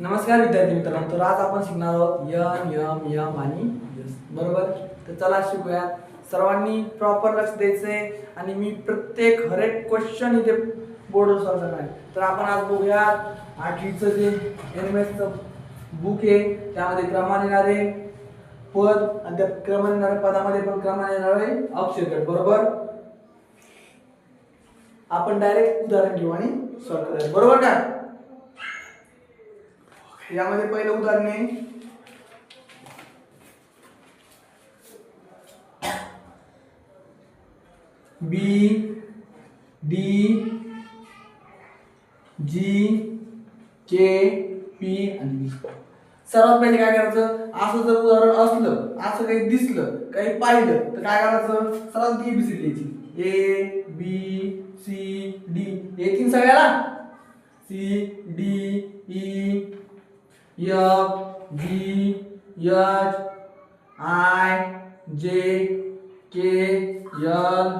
नमस्कार विद्यार्थी मित्रांनो तर आज आपण शिकणार आहोत यम यम यम आणि यस. बरोबर? तर चला शिकूया. सर्वांनी प्रॉपर लक्ष द्यायचंय आणि मी प्रत्येक हर एक क्वेश्चन इथे बोर्डवर सॉल्व करणार आहे. तर आपण आज बघूया आठवीचं जे एम एसचं बुक आहे त्यामध्ये क्रमाने येणारे पद आणि त्या क्रमाने येणाऱ्या पदामध्ये पण क्रमाने येणारे अक्षर. गट बरोबर? आपण डायरेक्ट उदाहरण घेऊ आणि सॉल्व करूया बरोबर का? यामध्ये पहिलं उदाहरण आहे. बी डी जी के पी आणि सर्वात पहिले काय करायचं? असं जर उदाहरण असलं असं काही दिसलं काही पाहिलं तर काय करायचं? सर्वात एबीसी लिहायची. ए बी सी डी येतील सगळ्याला? C D E F G H I J K L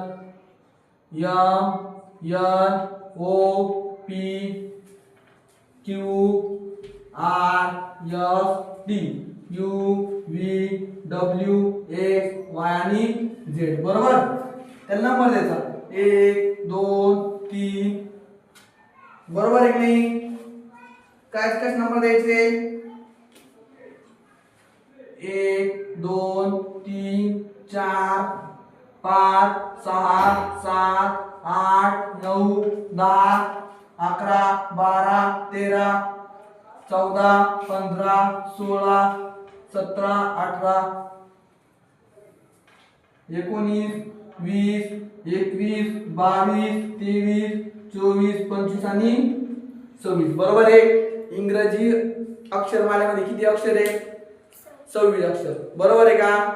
M N O P Q R S T U V W X Y आणि झेड बरोबर? त्याला नंबर द्यायचा. एक दोन तीन. बरोबर आहे की नाही? काय काय नंबर द्यायचे? एक दोन तीन चार पाच सहा सात आठ नऊ दहा अकरा बारा तेरा चौदा पंधरा सोळा सतरा अठरा एकोणीस वीस एकवीस बावीस तेवीस चोवीस पंचवीस आणि सव्वीस. बरोबर आहे? इंग्रजी अक्षरमालेमध्ये किती अक्षर आहे? सव्वीस अक्षर बरोबर आहे का?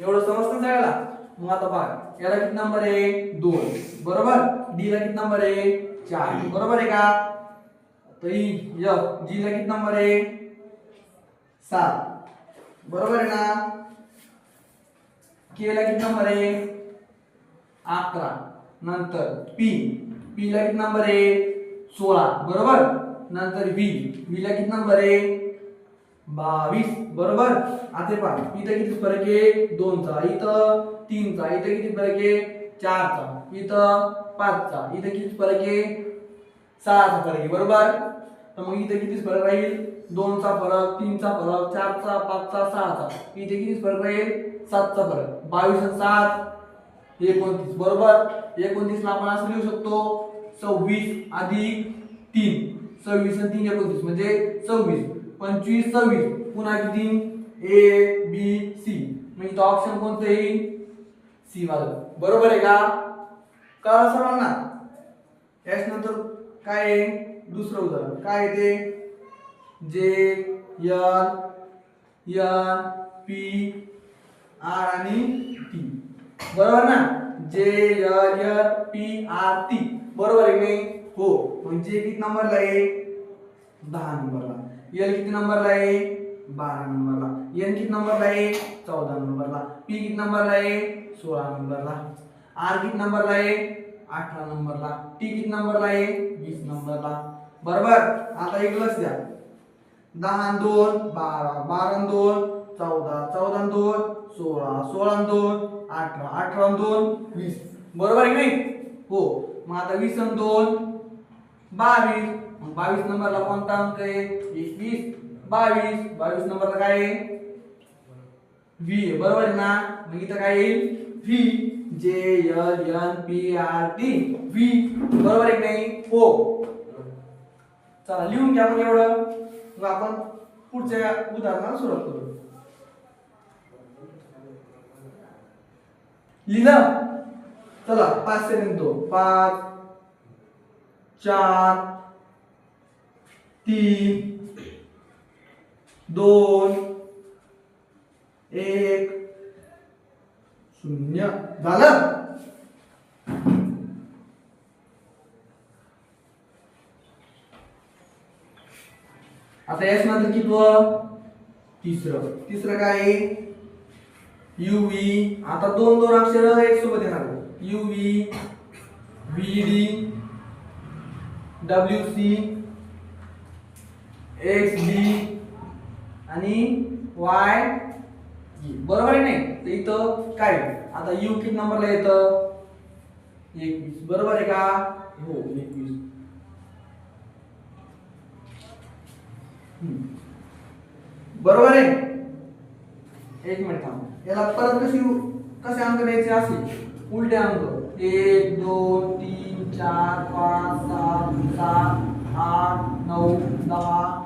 एवढं समजतं सगळ्याला? मग आता बघा याला किती नंबर आहे? दोन. बरोबर? डी ला किती नंबर आहे? चार. बरोबर आहे का? तर एफ जी ला किती नंबर आहे? सात. बरोबर आहे ना? के ला किती नंबर आहे? अकरा. नंतर पी पी ला किती नंबर आहे? सोळा. बरोबर? नंतर व्ही व्ही ला किती नंबर आहे? बावीस. बरोबर? आता पहा. इथं किती फरक आहे? दोनचा. इथं तीनचा. इथं किती फरक आहे? चारचा. इथं पाचचा. इथं किती फरक आहे? सहाचा फरक आहे. बरोबर? तर मग इथं किती फरक राहील? दोनचा फरक तीनचा फरक चारचा पाचचा सहाचा. इथे किती फरक राहील? सातचा फरक. बावीस आणि सात एकोणतीस. बरोबर? एकोणतीसला आपण असं लिहू शकतो सव्वीस अधिक तीन. सव्वीस आणि तीन एकोणतीस. म्हणजे सव्वीस. पंचवीस सव्वीस. पुन्हा किती? ए बी सी म्हणजे तो ऑप्शन कोणतं येईल? सी वाला. बरोबर आहे का? कळलं सर्वांना? याच नंतर काय आहे? दुसरं उदाहरण. काय येते ते? J N N P R आणि टी बरोबर ना? J L N P R T बरोबर आहे नाही? हो. म्हणजे किती नंबरला आहे? दहा नंबरला एल किती नंबरला आहे? बारा नंबरला एन किती नंबरला आहे? चौदा नंबरला पी किती नंबरला आहे? सोळा नंबरला आर किती नंबरला आहे? अठरा नंबरला टी किती नंबरला आहे? वीस नंबरला बरोबर? आता एक लक्ष द्या. दहा दोन बारा. बारा दोन चौदा. चौदा दोन सोळा. सोळा दोन अठरा. अठरा दोन वीस. बरोबर आहे नाही? हो. मग आता वीस दोन बावीस. मग बावीस नंबरला कोणता अंक आहे? एकवीस बावीस. बावीस नंबरला काय आहे? व्ही बरोबर आहे ना? मग इथं काय येईल? V J L N P R T V बरोबर आहे नाही? हो. चला लिहून घ्या मग एवढं. मग आपण पुढच्या उदाहरणाला सुरुवात करू. लिहिलं? चला पाच सेकंद तो पाच चार तीन दोन एक शून्य. झालं? आता याच नंतर कितवं? तिसरं. तिसरं काय? आहे व्ही आता दोन दोन अक्षर एक सोबत येणार. U V V D W C X B आणि वाय e. बरोबर आहे नाही? तर इथं काय आता यू किती नंबरला येतं? एकवीस. बरोबर आहे का? हो एकवीस. बरोबर आहे? एक मिनिट थांब. याला परत कशी कसे अंक द्यायचे असे? उलटे अंक. एक दोन तीन चार पाच सात सात आठ नऊ दहा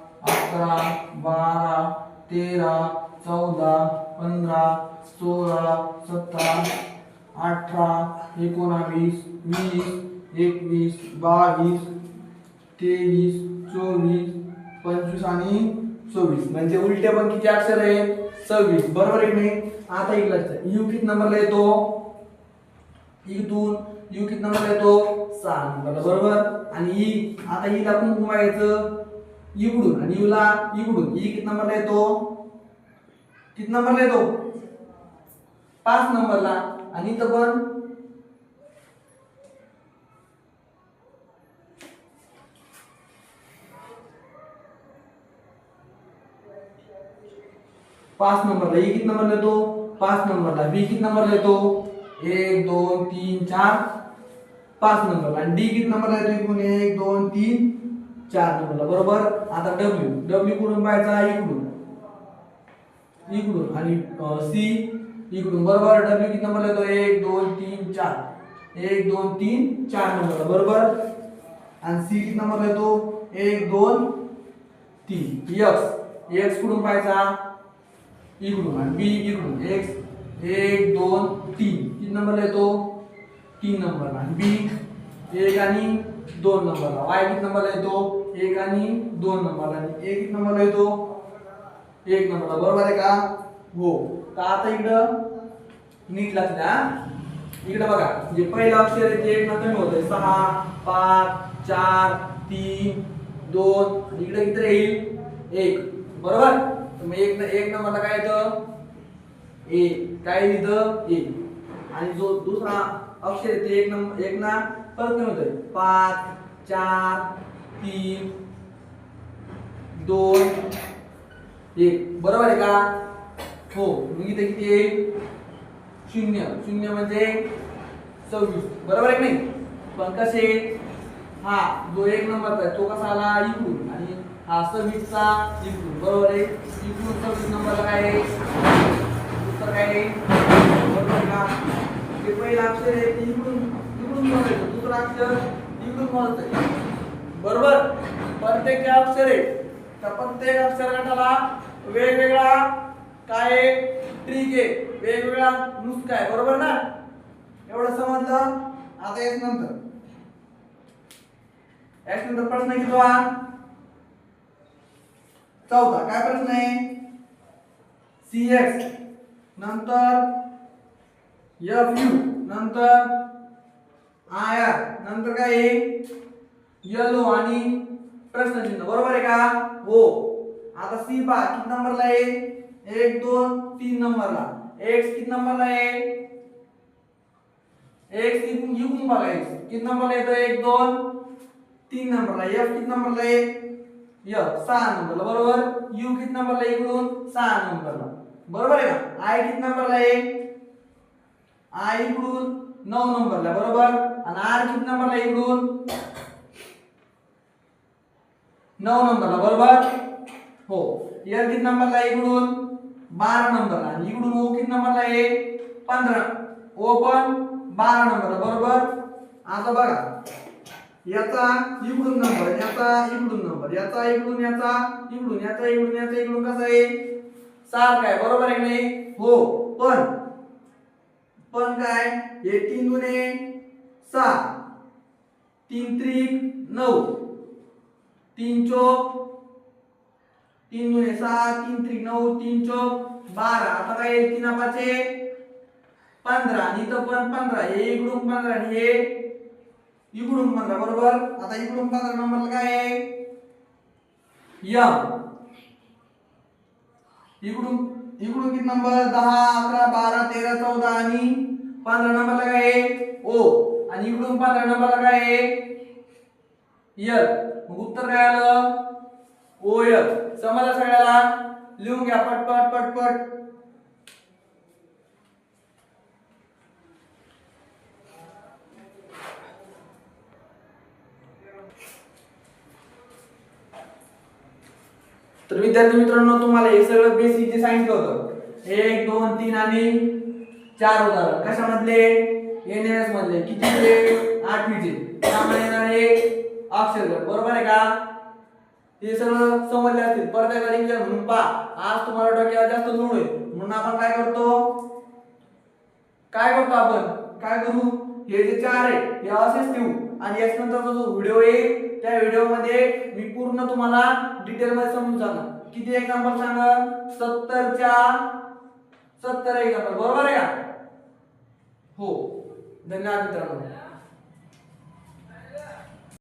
अकरा बारा तेरा चौदा पंधरा सोळा सतरा अठरा एकोणावीस वीस एकवीस बावीस तेवीस चोवीस पंचवीस आणि चोवीस म्हणजे उलटे पण किती अक्षर आहे सव्वीस. बरोबर आहे नाही? आता एक लक्षात यू किती नंबरला येतो इथून यू किती नंबरला येतो सहा. नंबरला बरोबर? आणि ई आता ईला कोण घुमायचं इकडून आणि यूला इकडून ई किती नंबरला येतो? किती नंबरला येतो? पाच नंबरला आणि इथं पण पाच नंबरला ई किती नंबरला येतो? पाच नंबरला बी किती नंबरला येतो? एक दोन तीन चार. पाच नंबरला आणि डी किती नंबरला येतो एकूण एक दोन तीन. चार नंबरला. बरोबर? आता डब्ल्यू डब्ल्यू कुठून पाहायचा? इकडून. इकडून. आणि सी इकडून. बरोबर? डब्ल्यू किती नंबरला येतो? एक दोन तीन चार. एक दोन तीन चार नंबरला. बरोबर? आणि सी किती नंबरला येतो? एक दोन तीन. एक्स एक्स कुठून पाहायचा? इकडून. आणि बी इकडून. एक्स एक दोन तीन. तीन नंबरला येतो? तीन नंबरला. आणि बी एक आणि दोन नंबरला. वाय किती नंबरला येतो? एक आणि दोन नंबरला. आणि एक नंबरला येतो. एक नंबरला. बरोबर आहे का? हो. तर आता इकडं नीट लागल्या इकडे बघा. जे पहिलं अक्षर आहे ते एक ना कमी आहे सहा पाच चार तीन दोन. इकडे किती येईल एक. बरोबर? तर मग एक एक नंबरला काय येतं? एक काय लिहितं एक आणि जो दुसरा अक्षर आहे ते एक नंबर एक ना परत कमी होतंय. पाच चार तीन दोन एक. बरोबर आहे का? हो. मग इथे किती येईल शून्य. शून्य म्हणजे सव्वीस. बरोबर आहे नाही? पण कसे? हा जो एक नंबरचा आहे तो कसा आला? इकडून. आणि हा सव्वीसचा इकडून. बरोबर आहे? इकडून सव्वीस नंबरला काय आहे? उत्तर काय आहे? बरोबर आहे का? ते पहिलं अक्षर आहे ते इकडून. इकडून मोजायचं. दुसरं अक्षर इकडून मोजायचं. बरोबर? प्रत्येक अक्षर. आहे त्या प्रत्येक अक्षर गटाला वेगवेगळा काय ट्रिक आहे. वेगवेगळा नुसका आहे. बरोबर ना? एवढं समजलं? आता एक नंतर. एक नंतर प्रश्न घेतो हा चौथा. काय प्रश्न आहे? सी एक्स नंतर एफ यू नंतर आय आर नंतर काय आहे? येलो आणि प्रश्नचिन्ह. बरोबर आहे का? हो. आता सी पा किती नंबरला आहे? एक दोन तीन नंबरला. एक्स किती नंबरला आहे? एक्स इथून इकडून बघा एक्स किती नंबरला येतो? एक दोन तीन नंबरला. एफ किती नंबरला आहे? एफ सहा नंबरला. बरोबर? यू किती नंबरला इकडून? सहा नंबरला. बरोबर आहे का? आय किती नंबरला आहे? आय इकडून नऊ नंबरला. बरोबर? आणि आर किती नंबरला इकडून? नऊ नंबरला बरोबर? हो. एल किती नंबरला इकडून? बारा नंबरला. आणि इकडून ओ किती नंबरला आहे? पंधरा. ओ पण बारा नंबरला बरोबर? आता बघा. याचा इकडून नंबर याचा इकडून नंबर याचा इकडून याचा इकडून याचा इकडून याचा इकडून कसा आहे? सारखा आहे बरोबर आहे नाही? हो. पण पण काय? हे तीन गुणे सहा तीन त्रिक नऊ. तीन चोक तीन दुने सहा तीन त्रिक नऊ तीन चौक बारा. आता काय येईल? तीन पाचे पंधरा. आणि इथं पण पंधरा. हे इकडून पंधरा आणि हे इकडून पंधरा. बरोबर? आता इकडून पंधरा नंबरला काय आहे? यम. इकडून इकडून किती नंबर? दहा अकरा बारा तेरा चौदा आणि पंधरा नंबरला काय आहे? ओ. आणि इकडून पंधरा नंबरला काय आहे? य मग उत्तर काय आलं? ओ समजा सगळ्याला? लिहून घ्या पटपट पटपट तर विद्यार्थी मित्रांनो तुम्हाला हे सगळं बेसिक जे सांगितलं होतं एक दोन तीन आणि चार उदाहरण. कशामधले? एनएस मधले. किती आठवीचे. त्यामुळे येणारे अक्षर बरोबर आहे का? हे सगळं समजले असतील. परत एकदा रिव्हिजन म्हणून पहा. आज तुम्हाला डोक्यावर जास्त लोड होईल म्हणून आपण काय करतो? काय करतो आपण? काय करू? हे जे चार आहे हे असेच ठेवू. आणि याच्यानंतरचा जो व्हिडिओ येईल त्या व्हिडिओमध्ये मी पूर्ण तुम्हाला डिटेलमध्ये समजून सांगणार. किती एक्झाम्पल सांगा सत्तरच्या सत्तर एक्झाम्पल बरोबर आहे का? हो. धन्यवाद मित्रांनो.